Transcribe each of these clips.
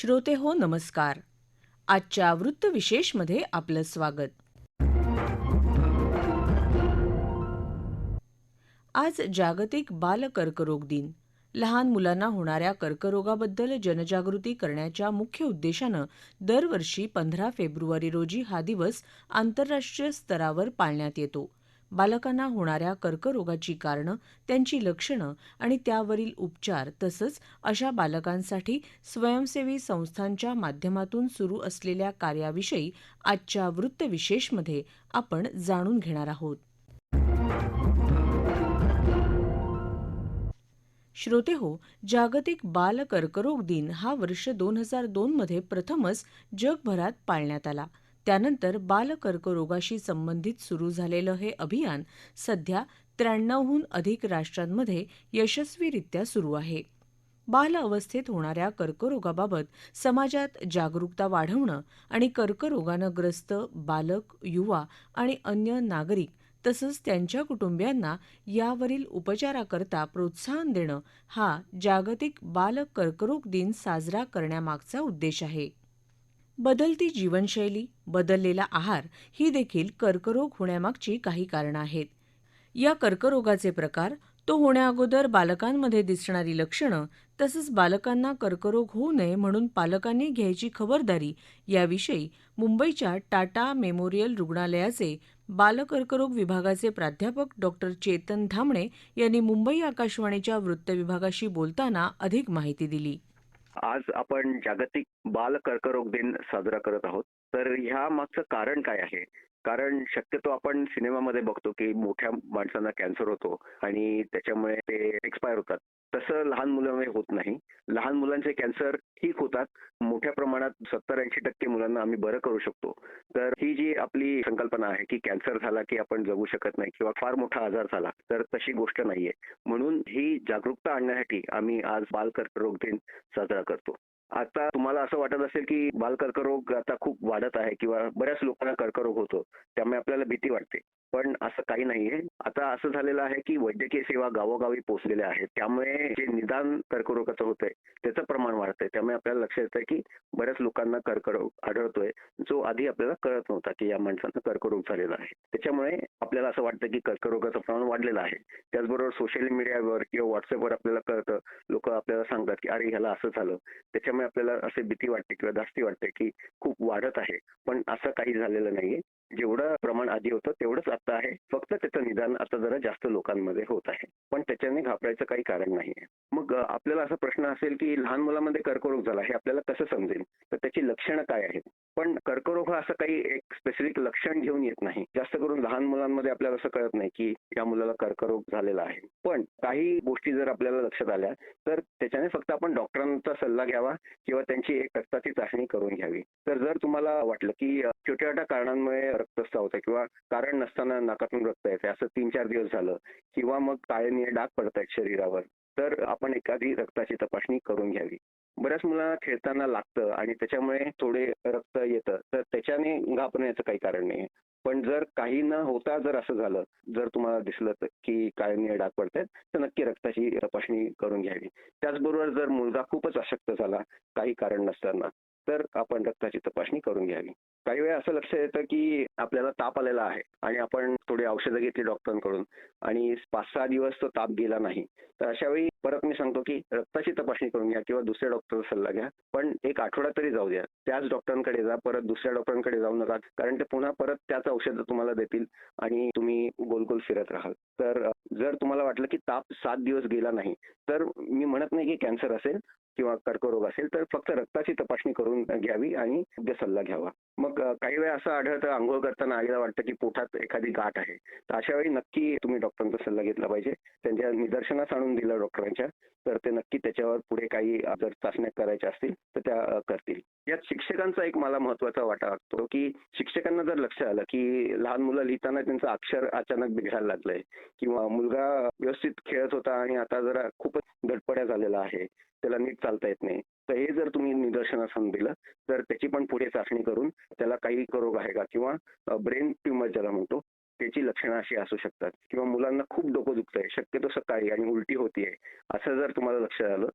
श्रोते हो नमस्कार. आजच्या वृत्तविशेषमध्ये आपलं स्वागत. आज जागतिक बाल कर्करोग दिन. लहान मुलांना होणाऱ्या कर्करोगाबद्दल जनजागृती करण्याच्या मुख्य उद्देशानं दरवर्षी पंधरा फेब्रुवारी रोजी हा दिवस आंतरराष्ट्रीय स्तरावर पाळण्यात येतो. बालकांना होणाऱ्या कर्करोगाची कारणं त्यांची लक्षणं आणि त्यावरील उपचार तसंच अशा बालकांसाठी स्वयंसेवी संस्थांच्या माध्यमातून सुरू असलेल्या कार्याविषयी आजच्या वृत्तविशेषमध्ये आपण जाणून घेणार आहोत. श्रोते हो जागतिक बाल कर्करोग दिन हा वर्ष दोन हजार दोनमध्ये प्रथमच जगभरात पाळण्यात आला. त्यानंतर बाल कर्करोगाशी संबंधित सुरू झालेलं हे अभियान सध्या त्र्याण्णवहून अधिक राष्ट्रांमध्ये यशस्वीरित्या सुरू आहे. बाल अवस्थेत होणाऱ्या कर्करोगाबाबत समाजात जागरूकता वाढवणं आणि कर्करोगानं ग्रस्त बालक युवा आणि अन्य नागरिक तसंच त्यांच्या कुटुंबियांना यावरील उपचाराकरता प्रोत्साहन देणं हा जागतिक बाल कर्करोग दिन साजरा करण्यामागचा उद्देश आहे. बदलती जीवनशैली बदललेला आहार ही देखील कर्करोग होण्यामागची काही कारणं आहेत. या कर्करोगाचे प्रकार तो होण्याअगोदर बालकांमध्ये दिसणारी लक्षणं तसंच बालकांना कर्करोग होऊ नये म्हणून पालकांनी घ्यायची खबरदारी याविषयी मुंबईच्या टाटा मेमोरियल रुग्णालयाचे बालकर्करोग विभागाचे प्राध्यापक डॉक्टर चेतन धामणे यांनी मुंबई आकाशवाणीच्या वृत्तविभागाशी बोलताना अधिक माहिती दिली. आज आपण जागतिक बाल कर्करोग दिन साजरा करत आहोत. तर ह्या मागचं कारण काय आहे? कारण शक्यतो आपण सिनेमामध्ये बघतो की मोठ्या माणसांना कॅन्सर होतो आणि त्याच्यामुळे ते एक्सपायर होतात. तसं लहान मुलांमध्ये होत नाही. लहान मुलांचे कॅन्सर ठीक होतात. मोठ्या प्रमाणात सत्तर ऐंशी टक्के मुलांना आम्ही बरं करू शकतो. तर ही जी आपली संकल्पना आहे की कॅन्सर झाला की आपण जगू शकत नाही किंवा फार मोठा आजार झाला तर तशी गोष्ट नाहीये. म्हणून ही जागरूकता आणण्यासाठी आम्ही आज बाल कर्करोग दिन साजरा करतो. आता तुम्हाला असं वाटत असेल की बाल कर्करोग आता खूप वाढत आहे किंवा बऱ्याच लोकांना कर्करोग होतो त्यामुळे आपल्याला भीती वाटते. पण असं काही नाहीये. आता असं झालेलं आहे की वैद्यकीय सेवा गावोगावी पोहोचलेल्या आहेत. त्यामुळे जे निदान कर्करोगाचं होतंय त्याचं प्रमाण वाढतंय. त्यामुळे आपल्याला लक्षात येतंय की बऱ्याच लोकांना कर्करोग आढळतोय जो आधी आपल्याला कळत नव्हता की या माणसांना कर्करोग झालेला आहे. त्याच्यामुळे आपल्याला असं वाटतं की कर्करोगाचं प्रमाण वाढलेलं आहे. त्याचबरोबर सोशल मीडियावर किंवा व्हॉट्सअपवर आपल्याला कळतं. लोक आपल्याला सांगतात की अरे ह्याला असं झालं. त्याच्यामुळे आपल्याला असे भीती वाटते किंवा धास्ती वाटते की खूप वाढत आहे. पण असं काही झालेलं नाहीये. जेवढं प्रमाण आधी होतं तेवढंच आता आहे. फक्त त्याचं निदान आता जरा जास्त लोकांमध्ये होत आहे. पण त्याच्याने घाबरायचं काही कारण नाहीये मग आपल्याला असा प्रश्न असेल की लहान मुलामध्ये कर्करोग झाला हे आपल्याला कसं समजेल? तर त्याची लक्षणं काय आहेत? पण कर्करोग हा असं काही एक स्पेसिफिक लक्षण घेऊन येत नाही. जास्त करून लहान मुलांमध्ये आपल्याला असं कळत नाही की या मुलाला कर्करोग झालेला आहे. पण काही गोष्टी जर आपल्याला लक्षात आल्या तर त्याच्याने फक्त आपण डॉक्टरांचा सल्ला घ्यावा किंवा त्यांची एक रक्ताची चाचणी करून घ्यावी. तर जर तुम्हाला वाटलं की छोट्या छोट्या कारणांमुळे रक्तस्राव होतं किंवा कारण नसताना नाकातून रक्त येते असं तीन चार दिवस झालं किंवा मग काळे डाग पडत आहेत शरीरावर तर आपण एखादी रक्ताची तपासणी करून घ्यावी. बऱ्याच मुलांना खेळताना लागतं आणि त्याच्यामुळे थोडे रक्त येतं. तर त्याच्याने घाबरण्याचं काही कारण नाही पण जर काही न होता जर असं झालं जर तुम्हाला दिसलं की काळे डाग पडतायत तर नक्की रक्ताची तपासणी करून घ्यावी. त्याचबरोबर जर मुलगा खूपच अशक्त झाला काही कारण नसताना तर आपण रक्ताची तपासणी करून घ्यावी. काही वेळा असं लक्षात येतं की आपल्याला ताप आलेला आहे आणि आपण थोडी औषधं घेतली डॉक्टरांकडून आणि पाच सहा दिवस तो ताप गेला नाही. तर अशा वेळी परत मी सांगतो की रक्ताची तपासणी करून घ्या किंवा दुसऱ्या डॉक्टरचा सल्ला घ्या. पण एक आठवडा तरी जाऊ द्या. त्याच डॉक्टरांकडे जा परत दुसऱ्या डॉक्टरांकडे जाऊ नका. कारण ते पुन्हा परत त्याच औषधं तुम्हाला देतील आणि तुम्ही गोल गोल फिरत राहाल. तर जर तुम्हाला वाटलं की ताप सात दिवस गेला नाही तर मी म्हणत नाही की कॅन्सर असेल किंवा कर्करोग असेल तर फक्त रक्ताची तपासणी करून घ्यावी आणि योग्य सल्ला घ्यावा. मग काही वेळा असं आढळतं आंघोळ करताना आईला वाटतं की पोटात एखादी गाठ आहे. तर अशा वेळी नक्की तुम्ही डॉक्टरांचा सल्ला घेतला पाहिजे. त्यांच्या निदर्शनास आणून दिलं डॉक्टरांच्या तर ते नक्की त्याच्यावर पुढे काही जर चाचण्या करायच्या असतील तर त्या करतील. यात शिक्षकांचा एक मला महत्त्वाचा वाटा वाटतो की शिक्षकांना जर लक्ष आलं की लहान मुलं लिहिताना त्यांचं अक्षर अचानक बिघडायला लागलंय किंवा मुलगा व्यवस्थित खेळत होता आणि आता जरा खूपच धडपड्या झालेला आहे त्याला नीट चालता येत नाही तर हे जर तुम्ही निदर्शनास दिलं तर त्याची पण पुढे चाचणी करून त्याला काही रोग आहे का? किंवा ब्रेन ट्युमर ज्याला म्हणतो त्याची लक्षणं अशी असू शकतात. किंवा मुलांना खूप डोकं दुखतंय शक्यतो सकाळी आणि उलटी होतीये असं जर तुम्हाला लक्षात आलं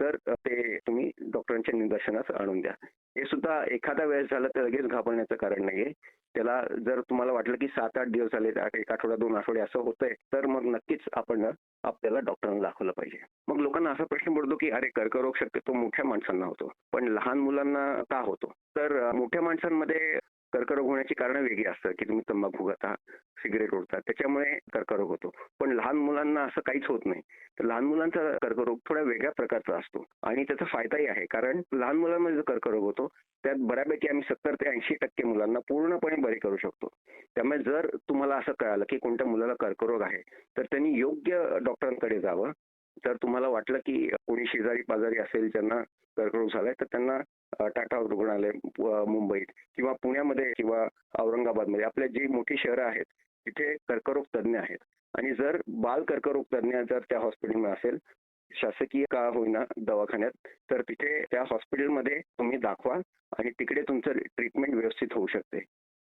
तर ते तुम्ही डॉक्टरांच्या निदर्शनास आणून द्या. हे सुद्धा एखादा वेळेस झालं तर लगेच घाबरण्याचं कारण नाहीये. त्याला जर तुम्हाला वाटलं की सात आठ दिवस झाले आठ- एक आठवडा दोन आठवडे असं होतंय तर मग नक्कीच आपण आपल्याला डॉक्टरांना दाखवलं पाहिजे. मग लोकांना असा प्रश्न पडतो की अरे कर्करोग शक्यतो मोठ्या माणसांना होतो पण लहान मुलांना का होतो? तर मोठ्या माणसांमध्ये कर्करोग होण्याची कारणं वेगळी असतात की तुम्ही तंबाखू खाता सिगरेट ओढता त्याच्यामुळे कर्करोग होतो. पण लहान मुलांना असं काहीच होत नाही. तर लहान मुलांचा कर्करोग थोड्या वेगळ्या प्रकारचा असतो. आणि त्याचा फायदाही आहे कारण लहान मुलांमध्ये जो कर्करोग होतो त्यात बऱ्यापैकी आम्ही सत्तर ते ऐंशी टक्के मुलांना पूर्णपणे बरे करू शकतो. त्यामुळे जर तुम्हाला असं कळालं की कोणत्या मुलाला कर्करोग आहे तर त्यांनी योग्य डॉक्टरांकडे जावं जर तुम्हाला वाटलं की कोणी शेजारी पाजारी असेल ज्यांना कर्करोग झालाय तर त्यांना टाटा रुग्णालय मुंबईत किंवा पुण्यामध्ये किंवा औरंगाबादमध्ये आपल्या जी मोठी शहरं आहेत तिथे कर्करोग तज्ज्ञ आहेत. आणि जर बाल कर्करोग तज्ज्ञ जर त्या हॉस्पिटलमध्ये असेल शासकीय का होईना दवाखान्यात तर तिथे त्या हॉस्पिटलमध्ये तुम्ही दाखवा आणि तिकडे तुमचं ट्रीटमेंट व्यवस्थित होऊ शकते.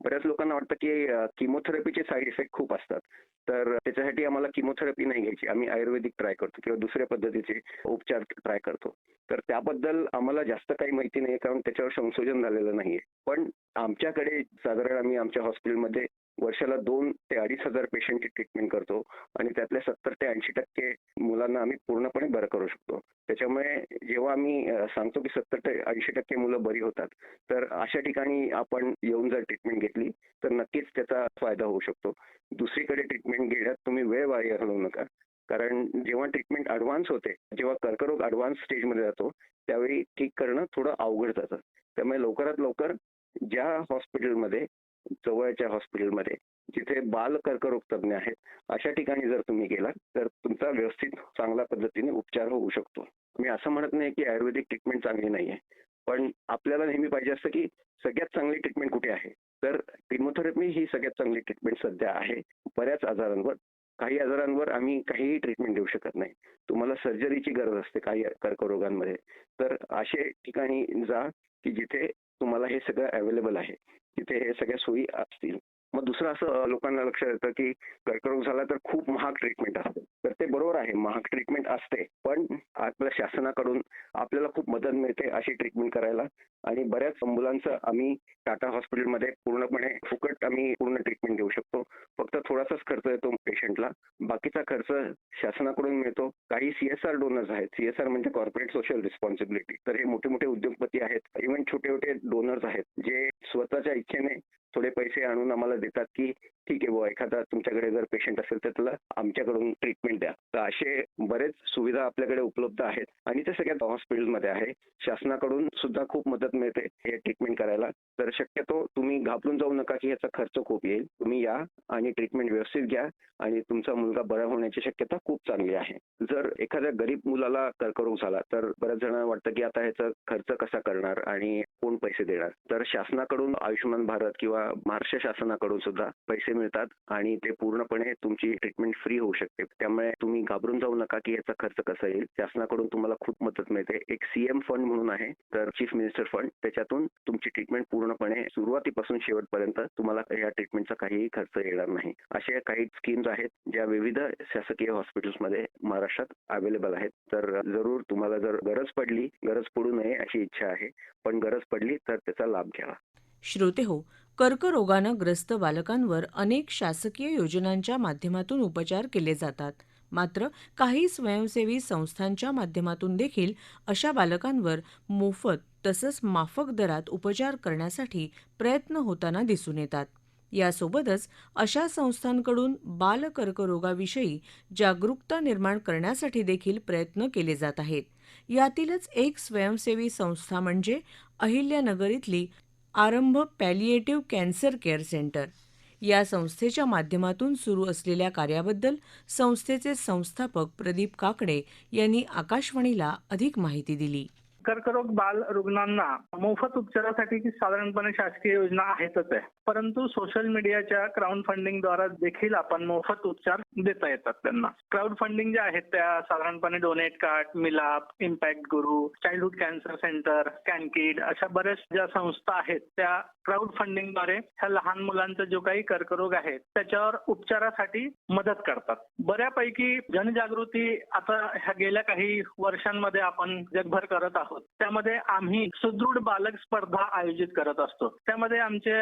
बऱ्याच लोकांना वाटतं की किमोथेरपीचे साईड इफेक्ट खूप असतात. तर त्याच्यासाठी आम्हाला किमोथेरपी नाही घ्यायची. आम्ही आयुर्वेदिक ट्राय करतो किंवा दुसऱ्या पद्धतीचे उपचार ट्राय करतो. तर त्याबद्दल आम्हाला जास्त काही माहिती नाही कारण त्याच्यावर संशोधन झालेलं नाहीये. पण आमच्याकडे साधारण आम्ही आमच्या हॉस्पिटलमध्ये वर्षाला दोन ते अडीच हजार पेशंटची ट्रीटमेंट करतो आणि त्यातल्या सत्तर ते ऐंशी टक्के मुलांना आम्ही पूर्णपणे बरं करू शकतो. त्याच्यामुळे जेव्हा आम्ही सांगतो की सत्तर ते ऐंशी टक्के मुलं बरी होतात तर अशा ठिकाणी आपण येऊन जर ट्रीटमेंट घेतली तर नक्कीच त्याचा फायदा होऊ शकतो. दुसरीकडे ट्रीटमेंट घेण्यात तुम्ही वेळ वाया घालवू नका. कारण जेव्हा ट्रीटमेंट ॲडव्हान्स होते जेव्हा कर्करोग ॲडव्हान्स स्टेजमध्ये जातो त्यावेळी ठीक करणं थोडं अवघड जातं. त्यामुळे लवकरात लवकर ज्या हॉस्पिटलमध्ये जवळच्या हॉस्पिटलमध्ये जिथे बाल कर्करोग तज्ज्ञ आहेत अशा ठिकाणी जर तुम्ही गेलात तर तुमचा व्यवस्थित चांगल्या पद्धतीने उपचार होऊ शकतो. मी असं म्हणत नाही की आयुर्वेदिक ट्रीटमेंट चांगली नाही आहे पण आपल्याला नेहमी पाहिजे असतं की सगळ्यात चांगली ट्रीटमेंट कुठे आहे? तर किमोथेरपी ही सगळ्यात चांगली ट्रीटमेंट सध्या आहे बऱ्याच आजारांवर. काही आजारांवर आम्ही काहीही ट्रीटमेंट देऊ शकत नाही. तुम्हाला सर्जरीची गरज असते काही कर्करोगांमध्ये. तर असे ठिकाणी जा की जिथे तुम्हाला हे सगळं अवेलेबल आहे. तिथे हे सगळ्या सोयी असतील. मग दुसरं असं लोकांना लक्षात येतं की कर्करोग झाला तर खूप महाग ट्रीटमेंट असते. तर ते बरोबर आहे महाग ट्रीटमेंट असते. पण आपल्या शासनाकडून आपल्याला खूप मदत मिळते अशी ट्रीटमेंट करायला. आणि बऱ्याच मुलांचं आम्ही टाटा हॉस्पिटलमध्ये पूर्णपणे फुकट आम्ही पूर्ण ट्रीटमेंट देऊ शकतो. फक्त थोडासाच खर्च येतो पेशंटला बाकीचा खर्च शासनाकडून मिळतो. काही सीएसआर डोनर्स आहेत. सीएसआर म्हणजे कॉर्पोरेट सोशल रिस्पॉन्सिबिलिटी तर हे मोठे मोठे उद्योगपती आहेत. इव्हन छोटे छोटे डोनर्स आहेत. जे स्वतःच्या इच्छेने थोडे पैसे आणून आम्हाला देतात की ठीक आहे बुवा एखादा तुमच्याकडे जर पेशंट असेल तर त्याला आमच्याकडून ट्रीटमेंट द्या. तर असे बरेच सुविधा आपल्याकडे उपलब्ध आहेत. आणि ते सगळ्यात हॉस्पिटलमध्ये आहे. शासनाकडून सुद्धा खूप मदत मिळते हे ट्रीटमेंट करायला. तर शक्यतो तुम्ही घाबरून जाऊ नका की याचा खर्च खूप येईल. तुम्ही या आणि ट्रीटमेंट व्यवस्थित घ्या. आणि तुमचा मुलगा बरा होण्याची शक्यता खूप चांगली आहे. जर एखाद्या गरीब मुलाला कर्करोग झाला तर बऱ्याच जणांना वाटतं की आता ह्याचा खर्च कसा करणार आणि कोण पैसे देणार? तर शासनाकडून आयुष्यमान भारत किंवा महाराष्ट्र शासनाकडून सुद्धा पैसे मिळतात आणि ते पूर्णपणे तुमची ट्रीटमेंट फ्री होऊ शकते. त्यामुळे तुम्ही घाबरून जाऊ नका की याचा खर्च कसा येईल. शासनाकडून तुम्हाला खूप मदत मिळते. एक सीएम फंड म्हणून आहे तर चीफ मिनिस्टर फंड त्याच्यातून तुमची ट्रीटमेंट पूर्णपणे सुरुवातीपासून शेवटपर्यंत तुम्हाला या ट्रीटमेंटचा काहीही खर्च येणार नाही. अशा काही स्कीम्स आहेत ज्या विविध शासकीय हॉस्पिटल्समध्ये महाराष्ट्रात अवेलेबल आहेत. तर जरूर तुम्हाला जर गरज पडली गरज पडू नये अशी इच्छा आहे पण गरज पडली तर त्याचा लाभ घ्यावा श्रोते हो कर्करोगानं ग्रस्त बालकांवर अनेक शासकीय योजनांच्या माध्यमातून उपचार केले जातात. मात्र काही स्वयंसेवी संस्थांच्या माध्यमातून देखील अशा बालकांवर मोफत तसंच माफक दरात उपचार करण्यासाठी प्रयत्न होताना दिसून येतात. यासोबतच अशा संस्थांकडून बालकर्करोगाविषयी जागरूकता निर्माण करण्यासाठी देखील प्रयत्न केले जात आहेत. यातीलच एक स्वयंसेवी संस्था म्हणजे अहिल्यानगर इथली आरंभ पॅलिएटिव्ह कॅन्सर केअर सेंटर या संस्थेच्या माध्यमातून सुरू असलेल्या कार्याबद्दल संस्थेचे संस्थापक प्रदीप काकडे यांनी आकाशवाणीला अधिक माहिती दिली. कर्करोग बाल रुग्णांना मोफत उपचारासाठी साधारणपणे शासकीय योजना आहेतच आहे. परंतु सोशल मीडियाच्या क्राऊड फंडिंगद्वारा देखील आपण मोफत उपचार देता येतात त्यांना. क्राऊड फंडिंग ज्या आहेत त्या साधारणपणे Donatekart Milaap ImpactGuru childhood cancer centre CanKid अशा बऱ्याच ज्या संस्था आहेत त्या क्राऊड फंडिंगद्वारे ह्या लहान मुलांचा जो काही कर्करोग आहे त्याच्यावर उपचारासाठी मदत करतात. बऱ्यापैकी जनजागृती आता ह्या गेल्या काही वर्षांमध्ये आपण जगभर करत आहोत. त्यामध्ये आम्ही सुदृढ बालक स्पर्धा आयोजित करत असतो. त्यामध्ये आमचे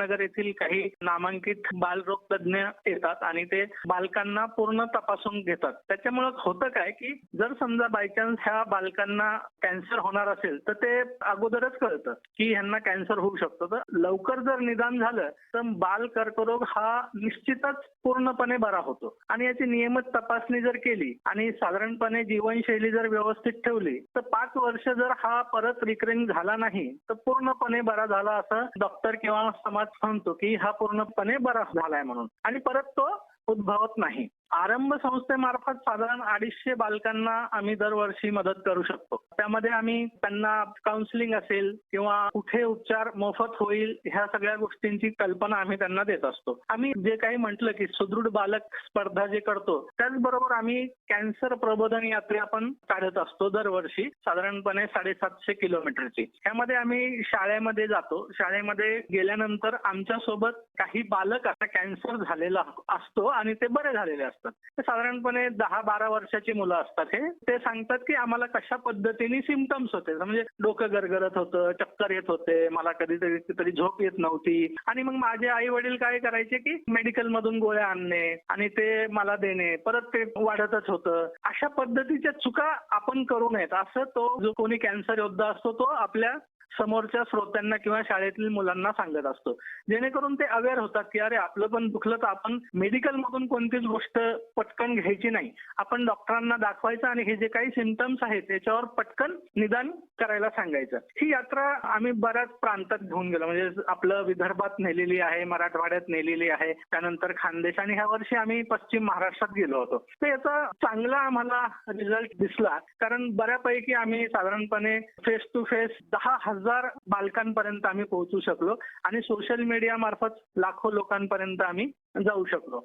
अहिल्यानगर येथील काही नामांकित बालरोग तज्ज्ञ येतात आणि ते बालकांना पूर्ण तपासून घेतात. त्याच्यामुळे होतं काय की जर समजा बायचान्स ह्या बालकांना कॅन्सर होणार असेल तर ते अगोदरच कळतं की ह्यांना कॅन्सर होऊ शकतो. तर लवकर जर निदान झालं तर बाल कर्करोग हा निश्चितच पूर्णपणे बरा होतो. आणि याची नियमित तपासणी जर केली आणि साधारणपणे जीवनशैली जर व्यवस्थित ठेवली तर पाच वर्ष जर हा परत रिकरिंग झाला नाही तर पूर्णपणे बरा झाला असं डॉक्टर किंवा समाज सांगतो की हा पूर्णपणे बरा झालाय म्हणून. आणि परत तो उद्भवत नाही. आरंभ संस्थेमार्फत साधारण अडीचशे बालकांना आम्ही दरवर्षी मदत करू शकतो. त्यामध्ये आम्ही त्यांना काउन्सिलिंग असेल किंवा कुठे उपचार मोफत होईल ह्या सगळ्या गोष्टींची कल्पना आम्ही त्यांना देत असतो. आम्ही जे काही म्हटलं की सुदृढ बालक स्पर्धा जे करतो त्याचबरोबर आम्ही कॅन्सर प्रबोधन यात्रा आपण काढत असतो दरवर्षी साधारणपणे साडेसातशे किलोमीटरची. ह्यामध्ये आम्ही शाळेमध्ये जातो. शाळेमध्ये गेल्यानंतर आमच्यासोबत काही बालक आता कॅन्सर झालेला असतो आणि ते बरे झालेले असतात. ते साधारणपणे दहा बारा वर्षाची मुलं असतात हे. ते सांगतात की आम्हाला कशा पद्धतीने सिमटम्स होते. म्हणजे डोकं गरगरत होतं चक्कर येत होते मला कधीतरी तरी झोप येत नव्हती. आणि मग माझे आई वडील काय करायचे की मेडिकल मधून गोळ्या आणणे आणि ते मला देणे. परत ते वाढतच होतं. अशा पद्धतीच्या चुका आपण करू नयेत. असं तो जो कोणी कॅन्सर योद्धा असतो तो आपल्या समोरच्या श्रोत्यांना किंवा शाळेतील मुलांना सांगत असतो. जेणेकरून ते अवेअर होतात की अरे आपलं पण दुखलं तर आपण मेडिकल मधून कोणतीच गोष्ट पटकन घ्यायची नाही. आपण डॉक्टरांना दाखवायचं आणि हे जे काही सिमटम्स आहेत त्याच्यावर पटकन निदान करायला सांगायचं. ही यात्रा आम्ही बऱ्याच प्रांतात घेऊन गेलो. म्हणजे आपलं विदर्भात नेलेली आहे मराठवाड्यात नेलेली आहे त्यानंतर खानदेश आणि ह्या वर्षी आम्ही पश्चिम महाराष्ट्रात गेलो होतो. तर याचा चांगला आम्हाला रिझल्ट दिसला. कारण बऱ्यापैकी आम्ही साधारणपणे फेस टू फेस दहा हजार बालकांपर्यंत आम्ही पोहोचू शकलो आणि सोशल मीडिया मार्फत लाखो लोकांपर्यंत आम्ही जाऊ शकलो.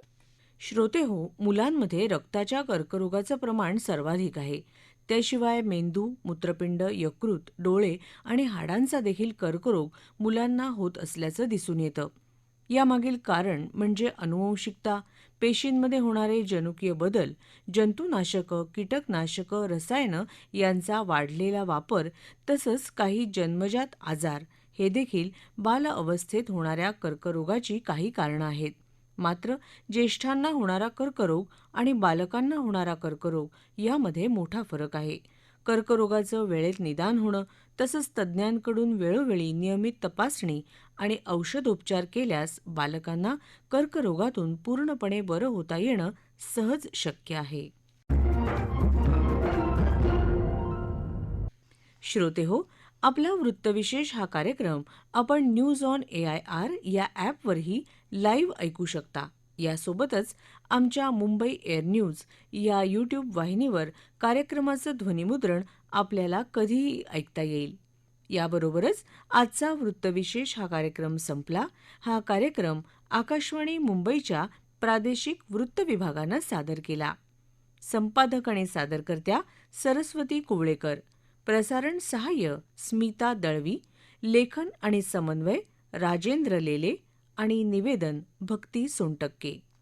श्रोते हो मुलांमध्ये रक्ताच्या कर्करोगाचं प्रमाण सर्वाधिक आहे. त्याशिवाय मेंदू मूत्रपिंड यकृत डोळे आणि हाडांचा देखील कर्करोग मुलांना होत असल्याचं दिसून येतं. यामागील कारण म्हणजे अनुवंशिकता पेशींमध्ये होणारे जनुकीय बदल जंतुनाशकं कीटकनाशकं रसायनं यांचा वाढलेला वापर तसंच काही जन्मजात आजार हे देखील बाल अवस्थेत होणाऱ्या कर्करोगाची काही कारणं आहेत. मात्र ज्येष्ठांना होणारा कर्करोग आणि बालकांना होणारा कर्करोग यामध्ये मोठा फरक आहे. कर्करोगाचं वेळेत निदान होणं तसंच तज्ज्ञांकडून वेळोवेळी नियमित तपासणी आणि औषधोपचार केल्यास बालकांना कर्करोगातून पूर्णपणे बरं होता येणं सहज शक्य आहे. श्रोते हो आपला वृत्तविशेष हा कार्यक्रम आपण news on A I R या ॲपवरही लाईव्ह ऐकू शकता. यासोबतच आमच्या मुंबई एअर न्यूज या यूट्यूब वाहिनीवर कार्यक्रमाचं ध्वनिमुद्रण आपल्याला कधीही ऐकता येईल. याबरोबरच आजचा वृत्तविशेष हा कार्यक्रम संपला. हा कार्यक्रम आकाशवाणी मुंबईच्या प्रादेशिक वृत्त विभागानं सादर केला. संपादक आणि सादरकर्त्या सरस्वती कुवळेकर. प्रसारण सहाय्य स्मिता दळवी. लेखन आणि समन्वय राजेंद्र लेले. आणि निवेदन भक्ती सोनटक्के.